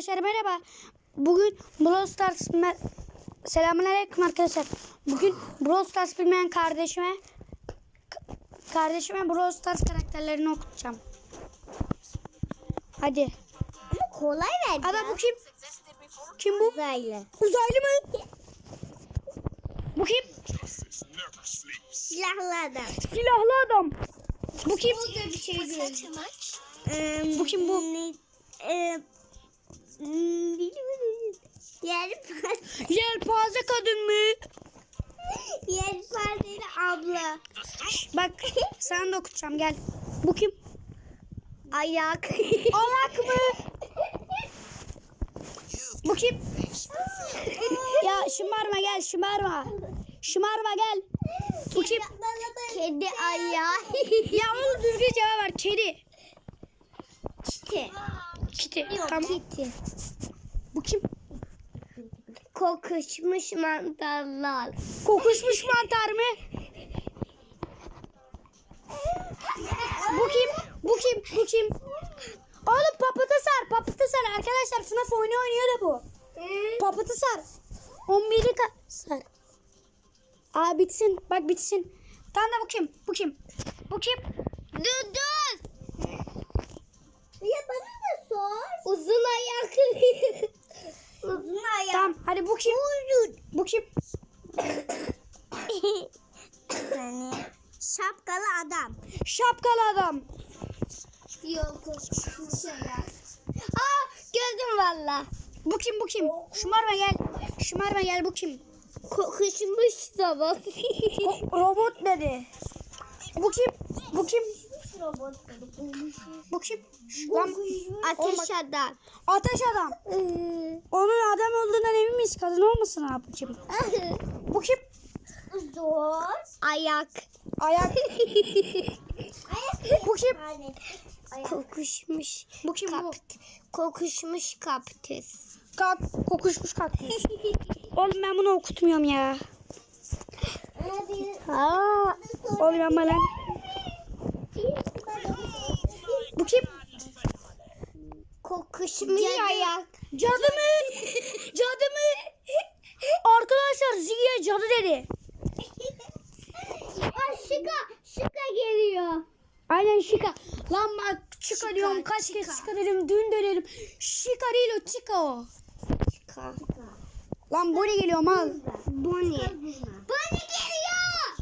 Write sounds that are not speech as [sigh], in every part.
Arkadaşlar merhaba. Bugün Brawl Stars Selamünaleyküm arkadaşlar. Bugün Brawl Stars bilmeyen kardeşime kardeşime Brawl Stars karakterlerini okutacağım. Hadi. Ama kolay ver. Ada bu kim? Kim bu? Uzaylı. Uzaylı mı? Bu kim? Silahlı adam. Silahlı adam. Bu kim? bir şey. Bu kim bu? Ne, e, hmm, bilmiyorum. Yer Yelpaze kadın mı? Yer fazlayla abla. Bak sana da okutacağım gel. Bu kim? Ayak. Alak mı? Bu kim? ya şımarma gel şımarma. Şımarma gel. Bu kim? Kedi ayağı. Ya onu düzgün cevap ver. Kedi. Kiti. Kiti. Yok Tamam. kiti. Bu kim? Kokuşmuş mantarlar. Kokuşmuş mantar mı? Bu kim? Bu kim? Bu kim? Oğlum papatı sar. Papatı sar. Arkadaşlar FNAF oyunu oynuyor da bu. Papatı sar. 11'i ka- sar. Aa bitsin. Bak bitsin. Tamam da bu kim? Bu kim? Bu kim? Dur dur. Ya bana da sor. Uzun ayak. Uzun ayak. Tamam. Hadi bu kim? Kim? Seni. Şapkalı adam. Şapkalı adam. Yok. Aa gördüm valla. Bu kim? Bu kim? Şımarma gel. Şımarma gel. Bu kim? Kokuşmuş. O- robot dedi. Bu kim? Bu kim? Bu kim? Lan, Ateş adam. ateş adam. Onun adam olduğundan emin miyiz? Kadın olmasın abi bu kim? [laughs] Bu kim? Zor. Ayak. Ayak. [laughs] Bu kim? Kokuşmuş. Bu kim bu? Kokuşmuş kaktüs. Kalk, kokuşmuş kaktüs. Oğlum ben bunu okutmuyorum ya. Aa. Oğlum ama lan. Bu kim? Kokuşmuş ayak. Cadı mı? [laughs] Cadı mı? Arkadaşlar Ziya cadı dedi. Aa, şıka. Şıka geliyor. Aynen Şika. Lan bak Şika diyorum kaç Chica. kez Şika dedim dün de dedim. Şika değil o Şika o. Şıka. Lan bu ne geliyor mal. Bonnie. Bonnie geliyor.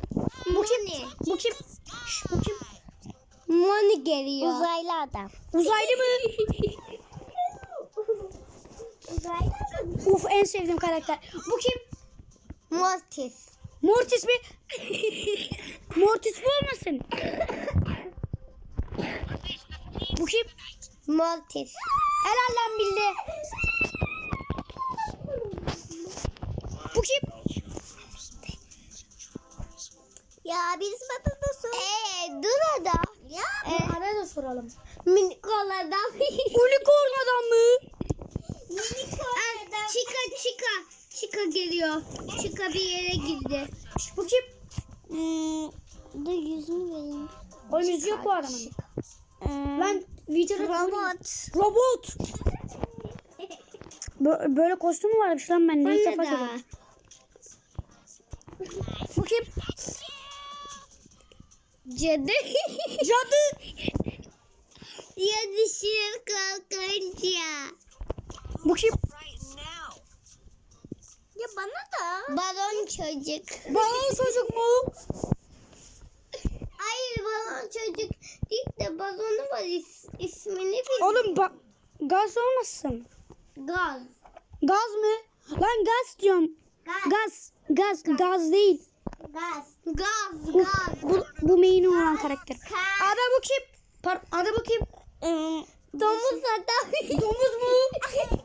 Bu kim? Bu kim? Şş, bu kim? Moni geliyor. Uzaylı adam. Uzaylı mı? Uzaylı adam. Uf en sevdiğim karakter. Bu kim? Mortis. Mortis mi? Mortis bu olmasın? Bu kim? Mortis. Helal lan bildi. Bu kim? Ya birisi bana da sor. Eee dur ada. Ya. Ee, araya da soralım. Minik adam. [laughs] Unicorn adam mı? Minik adam. Çıka çıka. Çıka geliyor. Çıka bir yere girdi. Bu kim? Hmm, dur yüzünü vereyim. O yüzü yok bu adamın. Hmm, Lan videoda robot. Robot. Bö- böyle kostüm varmış lan ben de ilk defa görüyorum. Bu kim? Cadı. Cadı. [laughs] ya düşür kalkınca. Bu kim? Ya bana da. Balon çocuk. Balon çocuk mu? Hayır balon çocuk değil de balonu var is, ismini bil. Oğlum bak gaz olmasın. Gaz. Gaz mı? Lan gaz diyorum. Gaz. Gaz. Gaz. Gaz değil. Gaz. Gaz. Bu, Gaz. bu, bu main olan karakter. Ka- Ada bu kim? Par ada bu kim? Im, Domuz adam. Domuz mu? [laughs]